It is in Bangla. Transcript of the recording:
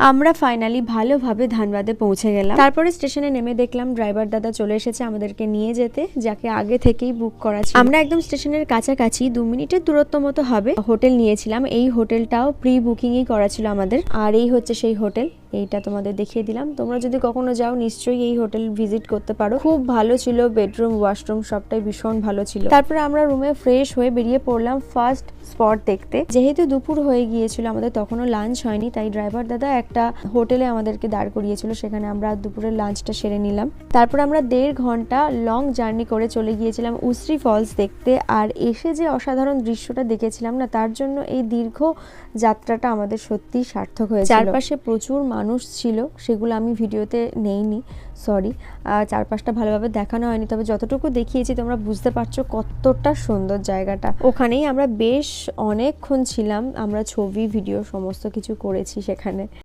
আমরা ফাইনালি ভালোভাবে ধানবাদে পৌঁছে গেলাম। তারপরে স্টেশনে নেমে দেখলাম ড্রাইভার দাদা চলে এসেছে আমাদেরকে নিয়ে যেতে, যাকে আগে থেকেই বুক করা ছিল। আমরা একদম স্টেশনের কাছাকাছি দু মিনিটের দূরত্ব মতো হবে হোটেল নিয়েছিলাম। এই হোটেলটাও প্রি বুকিংই করা ছিল আমাদের। আর এই হচ্ছে সেই হোটেল, এইটা তোমাদের দেখিয়ে দিলাম। তোমরা যদি কখনো যাও, নিশ্চয়ই এই হোটেল ভিজিট করতে পারো। খুব ভালো ছিল বেডরুম ওয়াশরুম সবটাই ভীষণ ভালো ছিল। তারপরে আমরা রুমে ফ্রেশ হয়ে বেরিয়ে পড়লাম ফার্স্ট স্পট দেখতে। যেহেতু দুপুর হয়ে গিয়েছিল, আমাদের তখনও লাঞ্চ হয়নি, তাই ড্রাইভার দাদা একটা হোটেলে আমাদেরকে দাঁড় করিয়েছিল, সেখানে আমরা দুপুরের লাঞ্চটা সেরে নিলাম। তারপর আমরা দেড় ঘণ্টা লং জার্নি করে চলে গিয়েছিলাম উসরি ফলস দেখতে, আর এসে যে অসাধারণ দৃশ্যটা দেখেছিলাম না, তার জন্য এই দীর্ঘ যাত্রাটা আমাদের সত্যি সার্থক হয়েছে চারপাশে প্রচুর মানুষ ছিল, সেগুলো আমি ভিডিওতে নেইনি সরি চারপাশটা ভালোভাবে দেখানো হয়নি, তবে যতটুকু দেখিয়েছি তোমরা বুঝতে পারছ কতটা সুন্দর জায়গাটা। ওখানেই আমরা বেশ অনেকক্ষণ ছিলাম, আমরা ছবি, ভিডিও, সমস্ত কিছু করেছি সেখানে।